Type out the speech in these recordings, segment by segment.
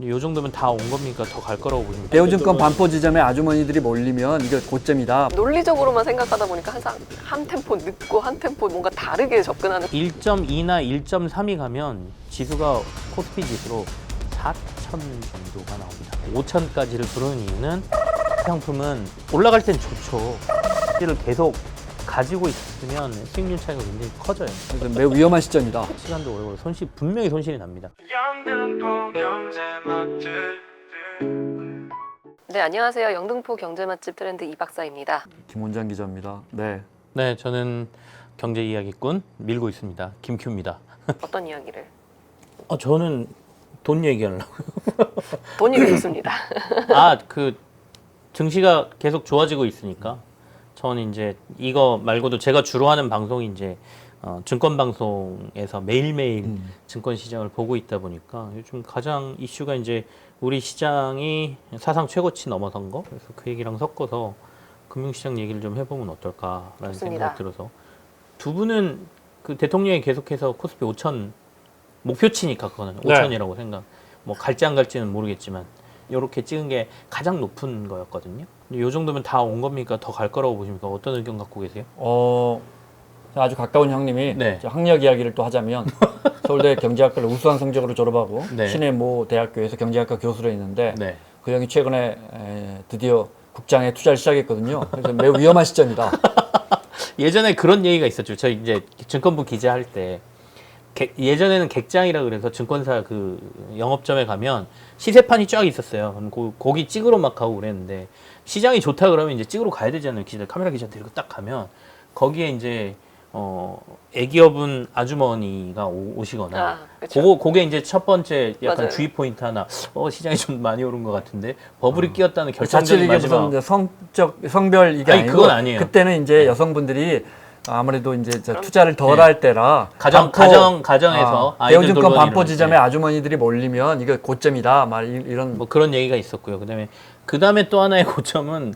이 정도면 다 온 겁니까? 더 갈 거라고 보십니까? 대우증권 반포 지점에 아주머니들이 몰리면 이거 고점이다. 논리적으로만 생각하다 보니까 항상 한 템포 늦고 한 템포 뭔가 다르게 접근하는 1.2나 1.3이 가면 지수가 코스피 지수로 4천 정도가 나옵니다. 5천까지를 부르는 이유는 상품은 올라갈 땐 좋죠. 를 계속 가지고 있으면 수익률 차이가 굉장히 커져요. 그래서 매우 위험한 시점이다. 시간도 오래 걸려 손실 분명히 손실이 납니다. 네 안녕하세요 영등포 경제 맛집 트렌드 이 박사입니다 김원장 기자입니다. 네. 네, 저는 경제 이야기꾼 밀고 있습니다. 김큐입니다. 어떤 이야기를 어, 저는 돈 얘기하려고. 돈이 좋습니다 아, 그 증시가 계속 좋아지고 있으니까 저는 이제 이거 말고도 제가 주로 하는 방송이 이제 어, 증권 방송에서 매일매일 음. 증권 시장을 보고 있다 보니까 요즘 가장 이슈가 이제 우리 시장이 사상 최고치 넘어선 거 그래서 그 얘기랑 섞어서 금융시장 얘기를 좀 해보면 어떨까라는 좋습니다. 생각이 들어서 두 분은 그 대통령이 계속해서 코스피 5천 목표치니까 그거는 네. 5천이라고 생각 뭐 갈지 안 갈지는 모르겠지만 이렇게 찍은 게 가장 높은 거였거든요. 이 정도면 다 온 겁니까? 더 갈 거라고 보십니까? 어떤 의견 갖고 계세요? 어 아주 가까운 형님이 네. 저 학력 이야기를 또 하자면 서울대 경제학과를 우수한 성적으로 졸업하고 네. 시내 모 대학교에서 경제학과 교수로 했는데 네. 그 형이 최근에 에, 드디어 국장에 투자를 시작했거든요. 그래서 매우 위험한 시점이다. 예전에 그런 얘기가 있었죠. 저 이제 증권부 기자 할때 예전에는 객장이라 그래서 증권사 그 영업점에 가면 시세판이 쫙 있었어요. 그럼 고, 거기 찍으러 막 가고 그랬는데 시장이 좋다 그러면 이제 찍으러 가야 되잖아요. 기자 카메라 기자 들고 딱 가면 거기에 이제 어 애기업은 아주머니가 오, 오시거나 아, 그쵸. 그거 그게 이제 첫 번째 약간 맞아요. 주의 포인트 하나. 어 시장이 좀 많이 오른 것 같은데 버블이 끼었다는 자칫 결정적인 이게 무슨 마지막. 이제 성적 성별 이게 아니, 아니고 그건 아니에요. 그때는 이제 여성분들이 아무래도 이제 저 투자를 덜 할 때라 네. 가정- 반포- 가정- 가정에서 아, 아 이들 대우증권 돌보는 반포 지점에 네. 아주머니들이 몰리면 이거 고점이다. 말 이- 이런 뭐 그런 얘기가 있었고요. 그다음에 그 다음에 또 하나의 고점은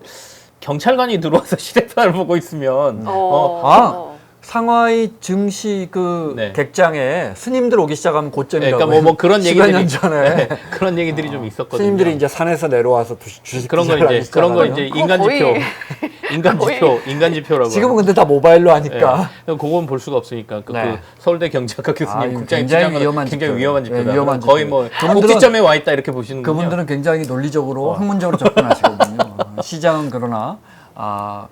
경찰관이 들어와서 시대판을 보고 있으면 어, 아. 어. 상하이 증시 그 네. 객장에 스님들 오기 시작하면 네, 고점이라고. 그러니까 뭐, 뭐 그런 얘기들이 년 전에 네, 그런 얘기들이 좀 있었거든요. 스님들이 이제 산에서 내려와서 주, 주식 그런 거 투자를 이제 그런 거 하기 이제 시작하면. 인간 지표 인간 거의- 지표 인간 지표라고 지금은 근데 다 모바일로 하니까 네. 그건 볼 수가 없으니까 그, 네. 그 서울대 경제학과 교수님 아, 이거 국장이 굉장히 주장하는 위험한 굉장히 지표예요. 위험한 네, 지표다. 위험한 거의 지표예요. 뭐 그분들은- 꼭지점에 와 있다 이렇게 보시는 군요. 그분들은 굉장히 논리적으로 어. 학문적으로 접근하시거든요. 어, 시장은 그러나 아,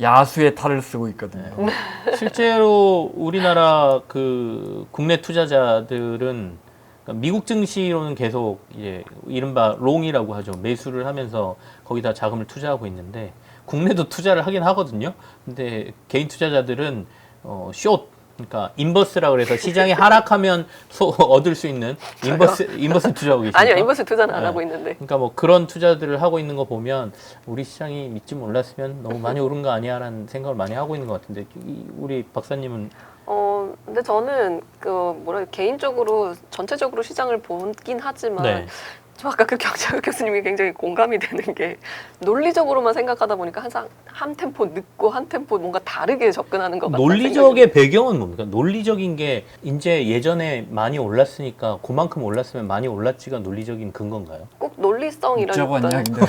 야수의 탈을 쓰고 있거든요. 네. 실제로 우리나라 그 국내 투자자들은 그러니까 미국 증시로는 계속 이제 이른바 롱이라고 하죠. 매수를 하면서 거기다 자금을 투자하고 있는데 국내도 투자를 하긴 하거든요. 근데 개인 투자자들은 어, 숏 그러니까 인버스라 그래서 시장이 하락하면 소, 얻을 수 있는 인버스 인버스 투자하고 계시죠. 아니요 인버스 투자는 안 네. 하고 있는데 그러니까 뭐 그런 투자들을 하고 있는 거 보면 우리 시장이 믿지 몰랐으면 너무 많이 오른 거 아니야라는 생각을 많이 하고 있는 것 같은데 이- 우리 박사님은 어 근데 저는 그 뭐라 개인적으로 전체적으로 시장을 보긴 하지만 네. 저 아까 그 경제학 교수님이 굉장히 공감이 되는 게 논리적으로만 생각하다 보니까 항상 한 템포 늦고 한 템포 뭔가 다르게 접근하는 것 같아요. 논리적의 배경은 뭡니까? 논리적인 게 이제 예전에 많이 올랐으니까 그만큼 올랐으면 많이 올랐지가 논리적인 근거인가요? 꼭 논리성이라기보다는 하냐 근데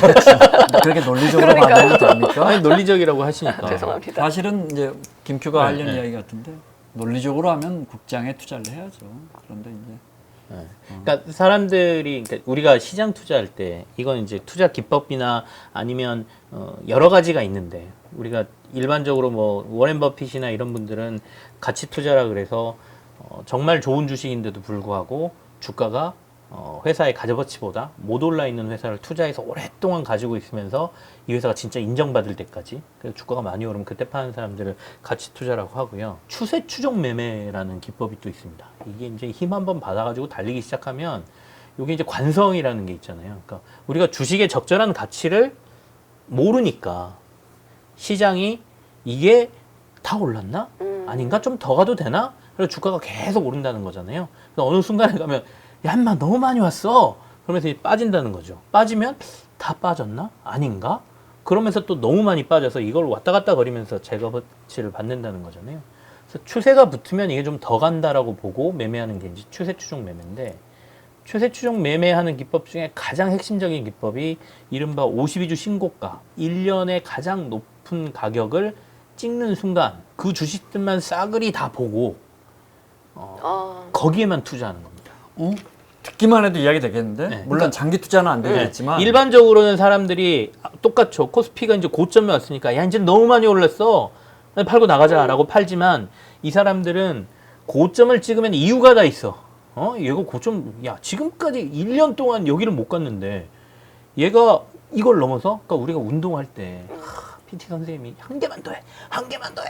그렇게 논리적으로 그러니까요. 만들면 됩니까? 아니 논리적이라고 하시니까. 죄송합니다. 사실은 이제 김큐가 네, 하려는 네. 이야기 같은데 논리적으로 하면 국장에 투자를 해야죠. 그런데 이제 그러니까 사람들이 그러니까 우리가 시장 투자할 때 이건 이제 투자 기법이나 아니면 어 여러 가지가 있는데 우리가 일반적으로 뭐 워렌 버핏이나 이런 분들은 가치 투자라 그래서 어 정말 좋은 주식인데도 불구하고 주가가 어 회사의 가져가치보다 못 올라 있는 회사를 투자해서 오랫동안 가지고 있으면서 이 회사가 진짜 인정받을 때까지 그래서 주가가 많이 오르면 그때 파는 사람들을 가치 투자라고 하고요. 추세 추종 매매라는 기법이 또 있습니다. 이게 이제 힘 한번 받아가지고 달리기 시작하면 이게 이제 관성이라는 게 있잖아요. 그러니까 우리가 주식의 적절한 가치를 모르니까 시장이 이게 다 올랐나? 음. 아닌가? 좀 더 가도 되나? 그래서 주가가 계속 오른다는 거잖아요. 그래서 어느 순간에 가면 야, 인마 너무 많이 왔어. 그러면서 이제 빠진다는 거죠. 빠지면 다 빠졌나? 아닌가? 그러면서 또 너무 많이 빠져서 이걸 왔다 갔다 거리면서 제거치를 받는다는 거잖아요. 그래서 추세가 붙으면 이게 좀 더 간다라고 보고 매매하는 게 이제 추세 추종 매매인데 추세 추종 매매하는 기법 중에 가장 핵심적인 기법이 이른바 52주 신고가 1년에 가장 높은 가격을 찍는 순간 그 주식들만 싸그리 다 보고 아, 거기에만 투자하는 겁니다. 어? 듣기만 해도 이야기 되겠는데? 네. 물론 장기 투자는 안 되겠지만 네. 일반적으로는 사람들이 똑같죠. 코스피가 이제 고점에 왔으니까 야 이제 너무 많이 올랐어. 팔고 나가자라고 팔지만 이 사람들은 고점을 찍으면 이유가 다 있어. 어? 얘가 고점 야 지금까지 1년 동안 여기를 못 갔는데 얘가 이걸 넘어서 그러니까 우리가 운동할 때 하, PT 선생님이 한 개만 더 해. 한 개만 더 해.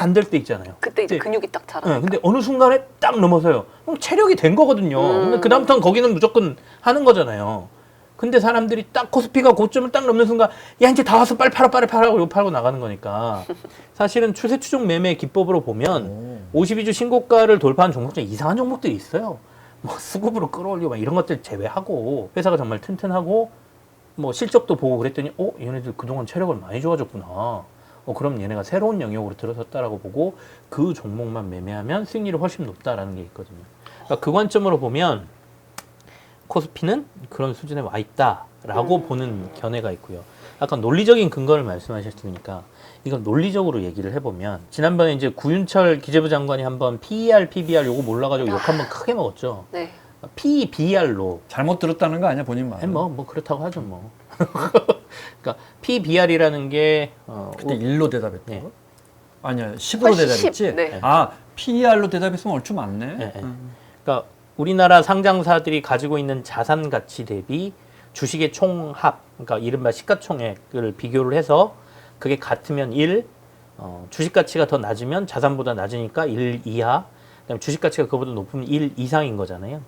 안 될 때 있잖아요. 그때 이제 근데 근육이 딱 자라. 네, 근데 어느 순간에 딱 넘어서요. 그럼 체력이 된 거거든요. 음. 근데 그다음부터는 거기는 무조건 하는 거잖아요. 근데 사람들이 딱 코스피가 고점을 딱 넘는 순간 야 이제 다 왔어 빨리 팔아 빨리 팔아 그리고 팔고 나가는 거니까 사실은 추세 추종 매매 기법으로 보면 52주 신고가를 돌파한 종목 중에 이상한 종목들이 있어요. 뭐 수급으로 끌어올리고 막 이런 것들 제외하고 회사가 정말 튼튼하고 뭐 실적도 보고 그랬더니 어 얘네들 그동안 체력을 많이 좋아졌구나. 어 그럼 얘네가 새로운 영역으로 들어섰다라고 보고 그 종목만 매매하면 수익률이 훨씬 높다라는 게 있거든요. 그러니까 그 관점으로 보면 코스피는 그런 수준에 와 있다라고 보는 견해가 있고요. 아까 논리적인 근거를 말씀하셨으니까 이건 논리적으로 얘기를 해보면 지난번에 이제 구윤철 기재부 장관이 한번 PER, PBR 요거 몰라가지고 욕 한번 크게 먹었죠. 네. P, BR로 잘못 들었다는 거 아니야 본인 말? 아니 뭐, 뭐 그렇다고 하죠 뭐. 그러니까 PBR이라는 게 어, 그때 1로 대답했던 네. 거? 아니야 10으로 훨씬 대답했지? 10, 네. 아 PER로 대답했으면 얼추 맞네. 네, 네. 음. 그러니까 우리나라 상장사들이 가지고 있는 자산 가치 대비 주식의 총합, 그러니까 이른바 시가총액을 비교를 해서 그게 같으면 1, 어, 주식 가치가 더 낮으면 자산보다 낮으니까 1 이하, 그다음에 주식 가치가 그보다 높으면 1 이상인 거잖아요.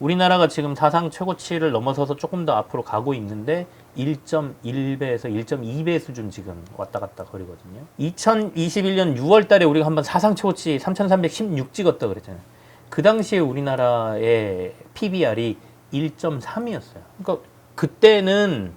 우리나라가 지금 사상 최고치를 넘어서서 조금 더 앞으로 가고 있는데 1.1배에서 1.2배 수준 지금 왔다 갔다 거리거든요. 2021년 6월 달에 우리가 한번 사상 최고치 3,316 찍었다 그랬잖아요. 그 당시에 우리나라의 PBR이 1.3이었어요. 그러니까 그때는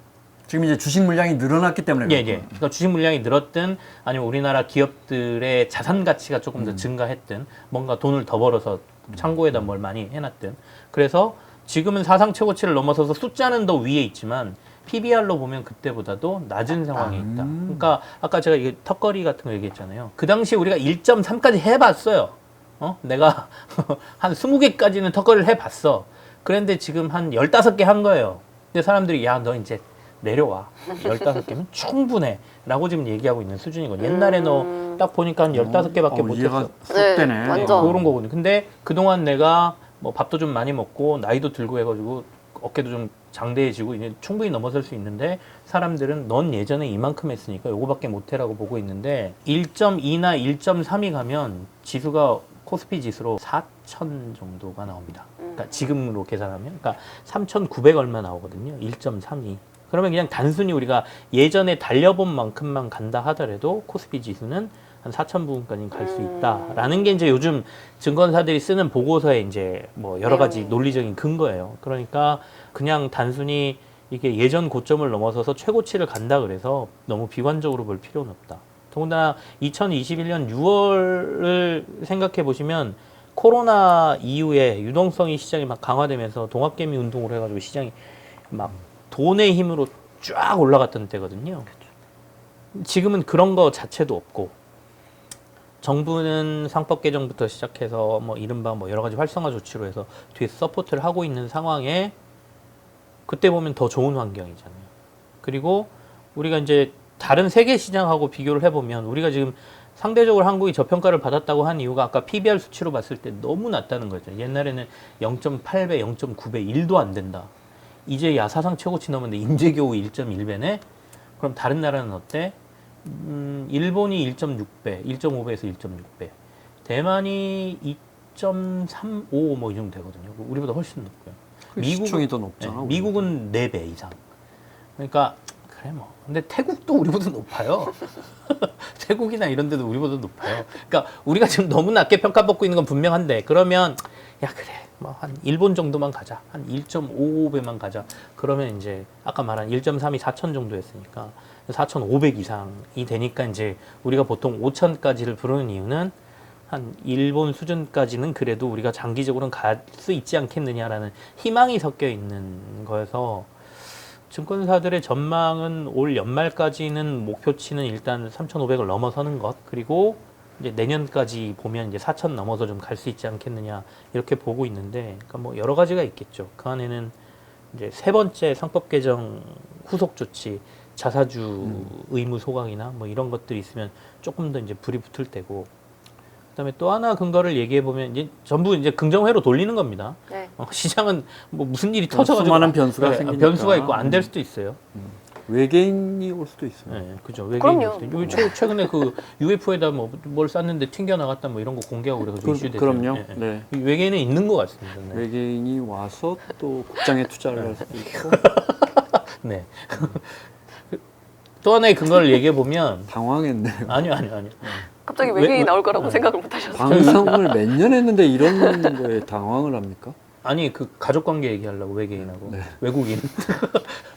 지금 이제 주식 물량이 늘어났기 때문에 예, 예. 그렇구나. 그러니까 주식 물량이 늘었든 아니면 우리나라 기업들의 자산 가치가 조금 더 증가했든 뭔가 돈을 더 벌어서 창고에다 뭘 많이 해놨든 그래서 지금은 사상 최고치를 넘어서서 숫자는 더 위에 있지만 PBR로 보면 그때보다도 낮은 상황에 있다. 그러니까 아까 제가 이게 턱걸이 같은 거 얘기했잖아요. 그 당시에 우리가 1.3까지 해봤어요. 어? 내가 한 20개까지는 턱걸이를 해봤어. 그런데 지금 한 15개 한 거예요. 근데 사람들이 야, 너 이제 내려와. 15개면 충분해. 라고 지금 얘기하고 있는 수준이거든요. 옛날에 너 딱 보니까 한 15개밖에 어, 못 이해가 했어. 쏙 네, 되네. 완전. 그런 거거든요. 근데 그동안 내가 뭐 밥도 좀 많이 먹고 나이도 들고 해가지고 어깨도 좀 장대해지고 이제 충분히 넘어설 수 있는데 사람들은 넌 예전에 이만큼 했으니까 요거밖에 못해라고 보고 있는데 1.2나 1.3이 가면 지수가 코스피 지수로 4천 정도가 나옵니다. 그러니까 지금으로 계산하면 그러니까 3,900 얼마 나오거든요. 1.3이. 그러면 그냥 단순히 우리가 예전에 달려본 만큼만 간다 하더라도 코스피 지수는 한 4천 부분까지 갈 수 있다라는 게 이제 요즘 증권사들이 쓰는 보고서에 이제 뭐 여러 가지 내용이. 논리적인 근거예요. 그러니까 그냥 단순히 이게 예전 고점을 넘어서서 최고치를 간다 그래서 너무 비관적으로 볼 필요는 없다. 더군다나 2021년 6월을 생각해 보시면 코로나 이후에 유동성이 시장이 막 강화되면서 동학개미 운동으로 해가지고 시장이 막 돈의 힘으로 쫙 올라갔던 때거든요. 지금은 그런 거 자체도 없고 정부는 상법 개정부터 시작해서 뭐 이른바 뭐 여러 가지 활성화 조치로 해서 뒤에서 서포트를 하고 있는 상황에 그때 보면 더 좋은 환경이잖아요. 그리고 우리가 이제 다른 세계 시장하고 비교를 해보면 우리가 지금 상대적으로 한국이 저평가를 받았다고 한 이유가 아까 PBR 수치로 봤을 때 너무 낮다는 거죠. 옛날에는 0.8배, 0.9배, 1도 안 된다. 이제 야 사상 최고치 넘었는데 인제 겨우 1.1배네? 그럼 다른 나라는 어때? 음, 일본이 1.6배, 1.5배에서 1.6배. 대만이 2.35 뭐 이 정도 되거든요. 우리보다 훨씬 높고요. 시총이 더 높잖아. 네. 미국은 4배 이상. 그러니까 그래 뭐. 근데 태국도 우리보다 높아요. 태국이나 이런 데도 우리보다 높아요. 그러니까 우리가 지금 너무 낮게 평가받고 있는 건 분명한데 그러면 야 그래 뭐 한 일본 정도만 가자. 한 1.55배만 가자. 그러면 이제 아까 말한 1.3이 4천 정도 했으니까 4,500 이상이 되니까 이제 우리가 보통 5천까지를 부르는 이유는 한 일본 수준까지는 그래도 우리가 장기적으로는 갈 수 있지 않겠느냐라는 희망이 섞여 있는 거여서 증권사들의 전망은 올 연말까지는 목표치는 일단 3,500을 넘어서는 것 그리고 이제 내년까지 보면 이제 4,000 넘어서 좀 갈 수 있지 않겠느냐 이렇게 보고 있는데 그러니까 뭐 여러 가지가 있겠죠. 그 안에는 이제 세 번째 상법 개정 후속 조치 자사주 의무 소각이나 뭐 이런 것들이 있으면 조금 더 이제 불이 붙을 때고 그다음에 또 하나 근거를 얘기해 보면 이제 전부 이제 긍정회로 돌리는 겁니다. 네. 어, 시장은 뭐 무슨 일이 어, 터져가지고 수많은 변수가 네, 생기니까. 변수가 있고 안 될 수도 있어요. 외계인이 올 수도 있어요. 네, 그죠. 외계인 그럼요. 있어요. 요 최, 최근에 그 UFO에다 뭐뭘 쐈는데 튕겨 나갔다 뭐 이런 거 공개하고 그래가지고 그, 이슈되죠. 그럼요. 예, 예. 네. 이 외계인은 있는 것 같습니다. 네. 외계인이 와서 또 국장에 투자를 할 수도 있고 네. 또 하나의 근거를 얘기해 보면 당황했네요. 아니요, 아니요, 아니요. 갑자기 왜- 외계인이 왜- 나올 거라고 네. 생각을 못 하셨어요. 방송을 몇 년 했는데 이런 거에 당황을 합니까? 아니 그 가족 관계 얘기하려고 외계인하고 네. 외국인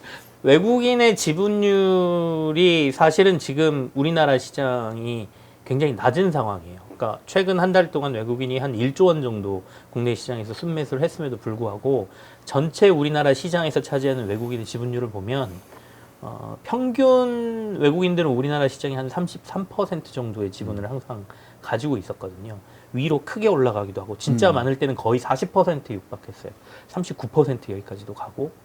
외국인의 지분율이 사실은 지금 우리나라 시장이 굉장히 낮은 상황이에요. 그러니까 최근 한 달 동안 외국인이 한 1조 원 정도 국내 시장에서 순매수를 했음에도 불구하고 전체 우리나라 시장에서 차지하는 외국인의 지분율을 보면 어, 평균 외국인들은 우리나라 시장이 한 33% 정도의 지분을 항상 가지고 있었거든요. 위로 크게 올라가기도 하고 진짜 음. 많을 때는 거의 40% 육박했어요. 39% 여기까지도 가고 어,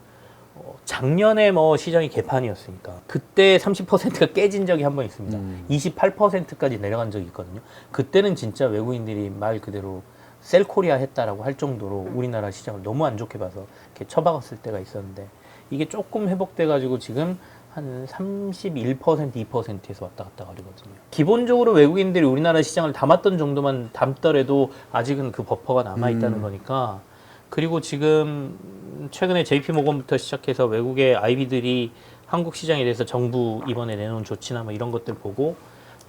작년에 뭐 시장이 개판이었으니까 그때 30%가 깨진 적이 한 번 있습니다. 음. 28%까지 내려간 적이 있거든요. 그때는 진짜 외국인들이 말 그대로 셀코리아 했다라고 할 정도로 우리나라 시장을 너무 안 좋게 봐서 이렇게 처박았을 때가 있었는데 이게 조금 회복돼 가지고 지금 한 31% 2%에서 왔다 갔다 거리거든요. 기본적으로 외국인들이 우리나라 시장을 담았던 정도만 담더라도 아직은 그 버퍼가 남아 있다는 음. 거니까 그리고 지금 최근에 JP 모건부터 시작해서 외국의 아이비들이 한국 시장에 대해서 정부 이번에 내놓은 조치나 뭐 이런 것들 보고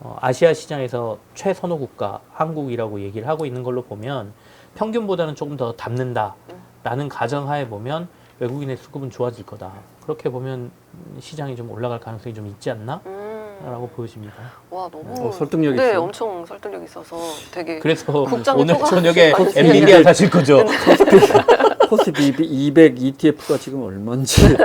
어, 아시아 시장에서 최선호 국가 한국이라고 얘기를 하고 있는 걸로 보면 평균보다는 조금 더 담는다라는 가정하에 보면 외국인의 수급은 좋아질 거다. 그렇게 보면 시장이 좀 올라갈 가능성이 좀 있지 않나? 음. 라고 보여집니다. 와 너무 어, 설득력 네, 있어요. 엄청 설득력 있어서 되게 그래서 오늘 저녁에 엔비디아 사실 거죠. 코스피 200 ETF가 지금 얼마인지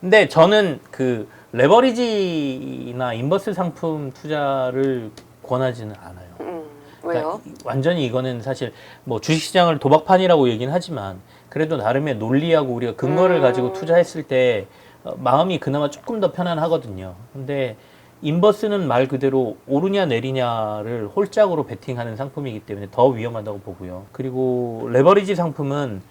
근데 저는 그 레버리지나 인버스 상품 투자를 권하지는 않아요. 음, 왜요? 그러니까 완전히 이거는 사실 뭐 주식시장을 도박판이라고 얘기는 하지만 그래도 나름의 논리하고 우리가 근거를 음. 가지고 투자했을 때 어, 마음이 그나마 조금 더 편안하거든요. 근데 인버스는 말 그대로 오르냐 내리냐를 홀짝으로 베팅하는 상품이기 때문에 더 위험하다고 보고요. 그리고 레버리지 상품은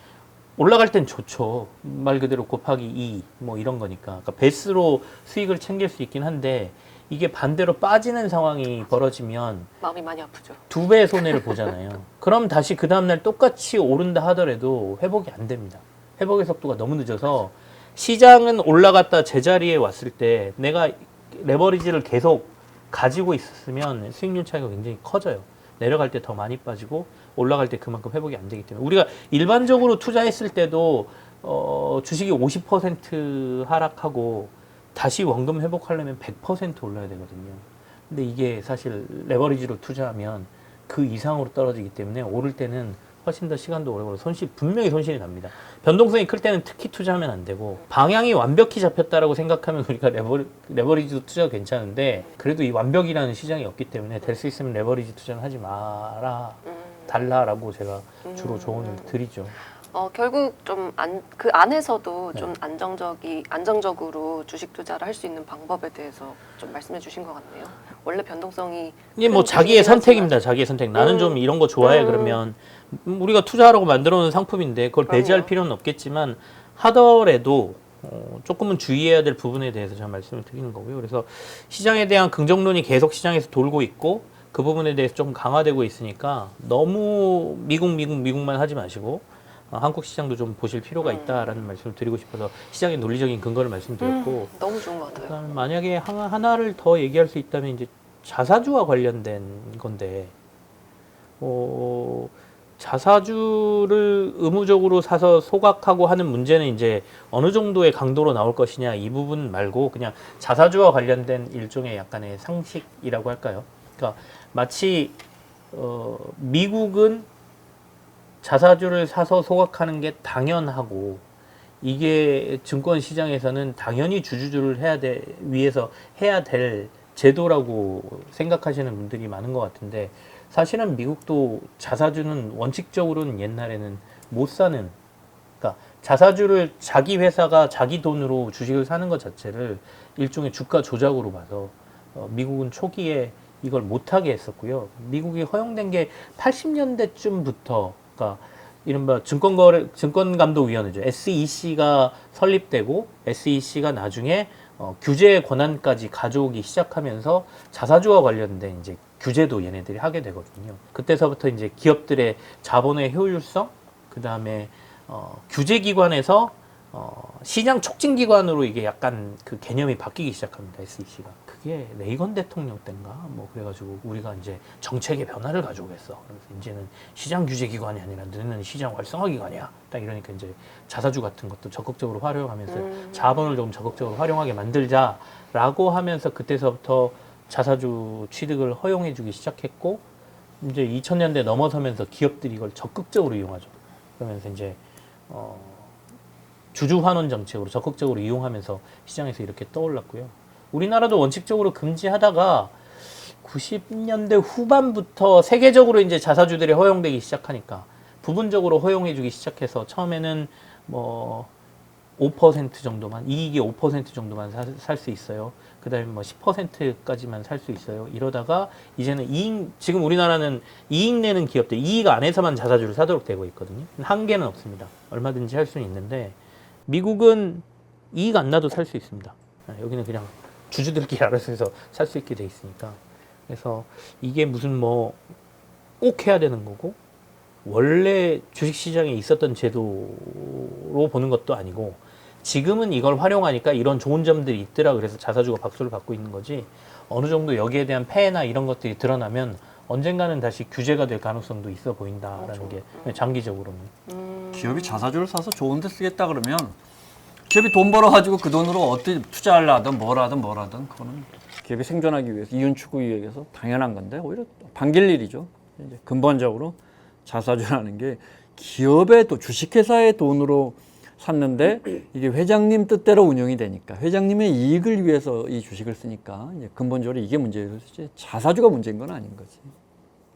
올라갈 땐 좋죠. 말 그대로 곱하기 2, 뭐 이런 거니까. 그러니까 배스로 수익을 챙길 수 있긴 한데 이게 반대로 빠지는 상황이 벌어지면 마음이 많이 아프죠. 두 배의 손해를 보잖아요. 그럼 다시 그 다음날 똑같이 오른다 하더라도 회복이 안 됩니다. 회복의 속도가 너무 늦어서 시장은 올라갔다 제자리에 왔을 때 내가 레버리지를 계속 가지고 있었으면 수익률 차이가 굉장히 커져요. 내려갈 때 더 많이 빠지고 올라갈 때 그만큼 회복이 안 되기 때문에 우리가 일반적으로 투자했을 때도 어, 주식이 50% 하락하고 다시 원금 회복하려면 100% 올라야 되거든요. 근데 이게 사실 레버리지로 투자하면 그 이상으로 떨어지기 때문에 오를 때는 훨씬 더 시간도 오래 걸려 손실 분명히 손실이 납니다. 변동성이 클 때는 특히 투자하면 안 되고 방향이 완벽히 잡혔다라고 생각하면 우리가 레버리, 레버리지도 투자가 괜찮은데 그래도 이 완벽이라는 시장이 없기 때문에 될 수 있으면 레버리지 투자는 하지 마라 음. 달라라고 제가 주로 음. 조언을 드리죠. 어, 결국 좀 안 그 안에서도 네. 좀 안정적이 안정적으로 주식 투자를 할 수 있는 방법에 대해서 좀 말씀해 주신 것 같네요. 원래 변동성이 이게 뭐큰 자기의 선택입니다. 자기의 선택. 나는 음. 좀 이런 거 좋아해 음. 그러면 음, 우리가 투자하라고 만들어 놓은 상품인데 그걸 배제할 그럼요. 필요는 없겠지만 하더라도 어, 조금은 주의해야 될 부분에 대해서 제가 말씀을 드리는 거고요. 그래서 시장에 대한 긍정론이 계속 시장에서 돌고 있고 그 부분에 대해서 좀 강화되고 있으니까 너무 미국 미국 미국만 하지 마시고 어, 한국 시장도 좀 보실 필요가 음. 있다라는 말씀을 드리고 싶어서 시장의 논리적인 근거를 말씀드렸고 음, 너무 좋은 것 같아요. 그다음에 만약에 하나, 하나를 더 얘기할 수 있다면 이제 자사주와 관련된 건데 어, 자사주를 의무적으로 사서 소각하고 하는 문제는 이제 어느 정도의 강도로 나올 것이냐 이 부분 말고 그냥 자사주와 관련된 일종의 약간의 상식이라고 할까요? 그러니까 마치 어, 미국은 자사주를 사서 소각하는 게 당연하고 이게 증권 시장에서는 당연히 주주들을 해야 돼 위해서 해야 될 제도라고 생각하시는 분들이 많은 것 같은데 사실은 미국도 자사주는 원칙적으로는 옛날에는 못 사는 그러니까 자사주를 자기 회사가 자기 돈으로 주식을 사는 것 자체를 일종의 주가 조작으로 봐서 어, 미국은 초기에 이걸 못하게 했었고요. 미국이 허용된 게 80년대쯤부터 그러니까 이른바 증권거래 증권감독위원회죠. SEC가 설립되고 SEC가 나중에 어, 규제 권한까지 가져오기 시작하면서 자사주와 관련된 이제 규제도 얘네들이 하게 되거든요. 그때서부터 이제 기업들의 자본의 효율성, 그 다음에 어, 규제기관에서 어, 시장 촉진기관으로 이게 약간 그 개념이 바뀌기 시작합니다. SEC가. 그게 레이건 대통령 때인가 뭐 그래가지고 우리가 이제 정책의 변화를 가져오겠어. 그래서 이제는 시장 규제 기관이 아니라 너는 시장 활성화 기관이야. 딱 이러니까 이제 자사주 같은 것도 적극적으로 활용하면서 음. 자본을 좀 적극적으로 활용하게 만들자라고 하면서 그때서부터 자사주 취득을 허용해 주기 시작했고 이제 2000년대 넘어서면서 기업들이 이걸 적극적으로 이용하죠. 그러면서 이제 어, 주주 환원 정책으로 적극적으로 이용하면서 시장에서 이렇게 떠올랐고요. 우리나라도 원칙적으로 금지하다가 90년대 후반부터 세계적으로 이제 자사주들이 허용되기 시작하니까 부분적으로 허용해주기 시작해서 처음에는 뭐 5% 정도만 이익이 5% 정도만 살 수 있어요. 그다음에 뭐 10%까지만 살 수 있어요. 이러다가 이제는 이익 지금 우리나라는 이익 내는 기업들 이익 안에서만 자사주를 사도록 되고 있거든요. 한계는 없습니다. 얼마든지 할 수는 있는데 미국은 이익 안 나도 살 수 있습니다. 아, 여기는 그냥 주주들끼리 알아서 해서 살 수 있게 돼 있으니까. 그래서 이게 무슨 뭐 꼭 해야 되는 거고 원래 주식 시장에 있었던 제도로 보는 것도 아니고 지금은 이걸 활용하니까 이런 좋은 점들이 있더라 그래서 자사주가 박수를 받고 있는 거지 어느 정도 여기에 대한 폐해나 이런 것들이 드러나면 언젠가는 다시 규제가 될 가능성도 있어 보인다라는 게 장기적으로는 음. 기업이 자사주를 사서 좋은 데 쓰겠다 그러면 기업이 돈 벌어가지고 그 돈으로 어떻게 투자를 하든 뭘 하든 뭘 하든 그거는 기업이 생존하기 위해서 이윤 추구하기 위해서 당연한 건데 오히려 반길 일이죠. 이제 근본적으로 자사주라는 게 기업의 또 주식회사의 돈으로 샀는데 이게 회장님 뜻대로 운영이 되니까 회장님의 이익을 위해서 이 주식을 쓰니까 근본적으로 이게 문제예요. 자사주가 문제인 건 아닌 거지.